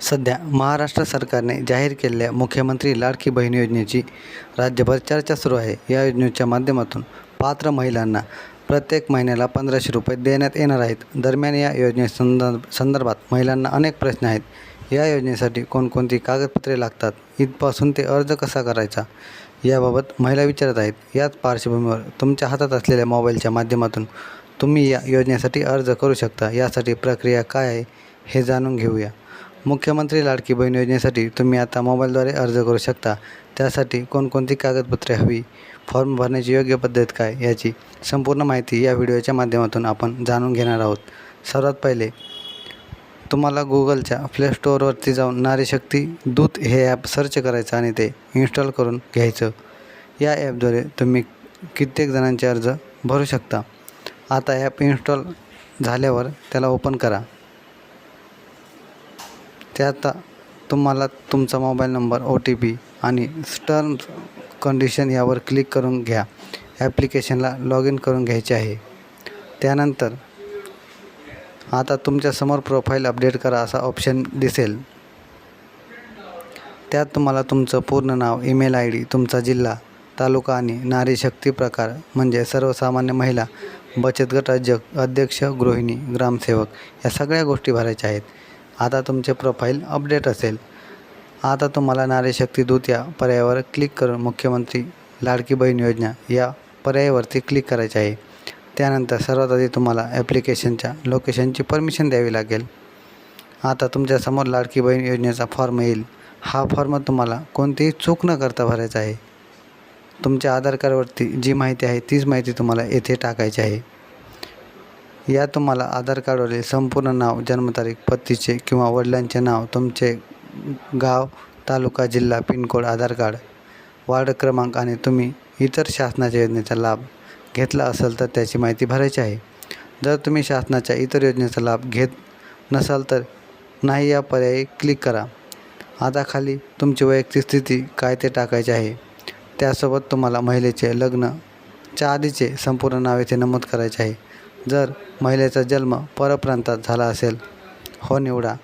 सध्या महाराष्ट्र सरकारने जाहीर केलेल्या मुख्यमंत्री लाडकी बहीण योजनेची राज्यभर चर्चा सुरू आहे. या योजनेच्या माध्यमातून पात्र महिलांना प्रत्येक महिन्याला पंधराशे रुपये देण्यात येणार आहेत. दरम्यान या योजनेसंदर्भ संदर्भात महिलांना अनेक प्रश्न आहेत. या योजनेसाठी कोणकोणती कागदपत्रे लागतात? इथपासून ते अर्ज कसा करायचा? याबाबत महिला विचारत आहेत. याच पार्श्वभूमीवर तुमच्या हातात असलेल्या मोबाईलच्या माध्यमातून तुम्ही या योजनेसाठी अर्ज करू शकता. यासाठी प्रक्रिया काय आहे हे जाणून घेऊया. मुख्यमंत्री लाडकी बहीण योजनेसाठी तुम्ही आता मोबाईलद्वारे अर्ज करू शकता. त्यासाठी कोणकोणती कागदपत्रे हवी? फॉर्म भरण्याची योग्य पद्धत काय? याची संपूर्ण माहिती या व्हिडिओच्या माध्यमातून आपण जाणून घेणार आहोत. सर्वात पहिले तुम्हाला गुगलच्या प्ले स्टोअरवरती जाऊन नारी शक्ती दूत हे ॲप सर्च करायचं आणि ते इन्स्टॉल करून घ्यायचं. या ॲपद्वारे तुम्ही कित्येक जणांचे अर्ज भरू शकता. आता ॲप इन्स्टॉल झाल्यावर त्याला ओपन करा. त्यात तुम्हाला तुमचा mobile number O T P आणि टर्म्स कंडिशन यावर क्लिक करून घ्या. ॲप्लिकेशनला लॉग इन करून घ्यायचे आहे. त्यानंतर आता तुमच्यासमोर प्रोफाईल अपडेट करा असा ऑप्शन दिसेल. त्यात तुम्हाला तुमचं पूर्ण नाव ईमेल आय डी तुमचा जिल्हा तालुका आणि नारी शक्ती प्रकार म्हणजे सर्वसामान्य महिला बचत गट अध्यक्ष अध्यक्ष गृहिणी ग्रामसेवक या सगळ्या गोष्टी भरायच्या आहेत. आता तुमचे प्रोफाईल अपडेट असेल. आता तुम्हाला नारी शक्ती दूत या पर्यायावर क्लिक करून मुख्यमंत्री लाडकी बहीण योजना या पर्यायावरती क्लिक करायचे आहे. त्यानंतर सर्वात आधी तुम्हाला ॲप्लिकेशनच्या लोकेशनची परमिशन द्यावी लागेल. आता तुमच्यासमोर लाडकी बहीण योजनेचा फॉर्म येईल. हा फॉर्म तुम्हाला कोणतीही चूक न करता भरायचा आहे. तुमच्या आधार कार्डवरती जी माहिती आहे तीच माहिती तुम्हाला येथे टाकायची आहे. या तुम्हाला आधार कार्डवरील संपूर्ण नाव जन्मतारीख पत्तीचे किंवा वडिलांचे नाव तुमचे गाव तालुका जिल्हा पिनकोड आधार कार्ड वार्ड क्रमांक आणि तुम्ही इतर शासनाच्या योजनेचा लाभ घेतला असेल तर त्याची माहिती भरायची आहे. जर तुम्ही शासनाच्या इतर योजनेचा लाभ घेत नसाल तर नाही या पर्यायी क्लिक करा. आता खाली तुमची वैयक्तिक स्थिती काय ते टाकायचे आहे. त्यासोबत तुम्हाला महिलेचे लग्नच्या आधीचे संपूर्ण नाव येथे नमूद करायचे आहे. जर महिलेचा जन्म परप्रांतात झाला असेल हो निवडा.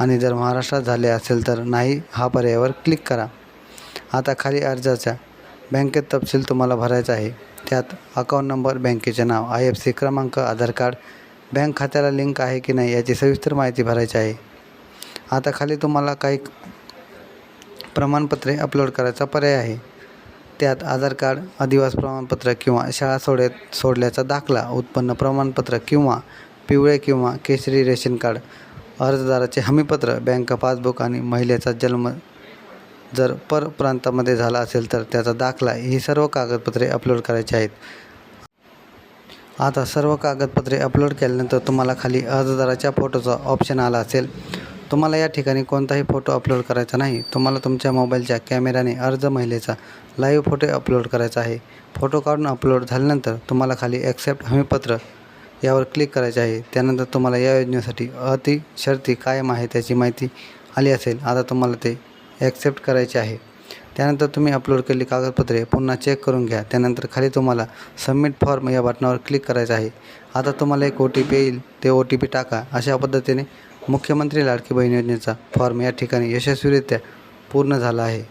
आणि जर महाराष्ट्रात झाले असेल तर नाही हा पर्यायावर क्लिक करा. आता खाली अर्जाचा बँकेत तपशील तुम्हाला भरायचा आहे. त्यात अकाउंट नंबर बँकेचे नाव आय एफ सी क्रमांक आधार कार्ड बँक खात्याला लिंक आहे की नाही याची सविस्तर माहिती भरायची आहे. आता खाली तुम्हाला काही प्रमाणपत्रे अपलोड करायचा पर्याय आहे. त्यात आधार कार्ड अधिवास प्रमाणपत्र किंवा शाळा सोडत सोडल्याचा दाखला उत्पन्न प्रमाणपत्र किंवा पिवळे किंवा केशरी रेशन कार्ड अर्जदाराचे हमीपत्र बँक पासबुक आणि महिलेचा जन्म जर परप्रांतामध्ये झाला असेल तर त्याचा दाखला ही सर्व कागदपत्रे अपलोड करायची आहेत. आता सर्व कागदपत्रे अपलोड केल्यानंतर तुम्हाला खाली अर्जदाराच्या फोटोचा ऑप्शन आला असेल. तुम्हाला या ठिकाणी कोणताही फोटो अपलोड करायचा नाही. तुम्हाला तुमच्या मोबाईलच्या कॅमेऱ्याने अर्ज महिलेचा लाईव्ह फोटो अपलोड करायचा आहे. फोटो काढून अपलोड झाल्यानंतर तुम्हाला खाली ॲक्सेप्ट हमीपत्र यावर क्लिक करायचे आहे. त्यानंतर तुम्हाला या योजनेसाठी अति शर्ती कायम आहे त्याची माहिती आली असेल. आता तुम्हाला ते ॲक्सेप्ट करायचे आहे. त्यानंतर तुम्ही अपलोड केलेली कागदपत्रे पुन्हा चेक करून घ्या. त्यानंतर खाली तुम्हाला सबमिट फॉर्म या बटनावर क्लिक करायचं आहे. आता तुम्हाला एक ओ टी पी येईल. ते ओ टी पी टाका. अशा पद्धतीने मुख्यमंत्री लाडकी बहीण योजनेचा फॉर्म या ठिकाणी यशस्वीरित्या पूर्ण झाला आहे.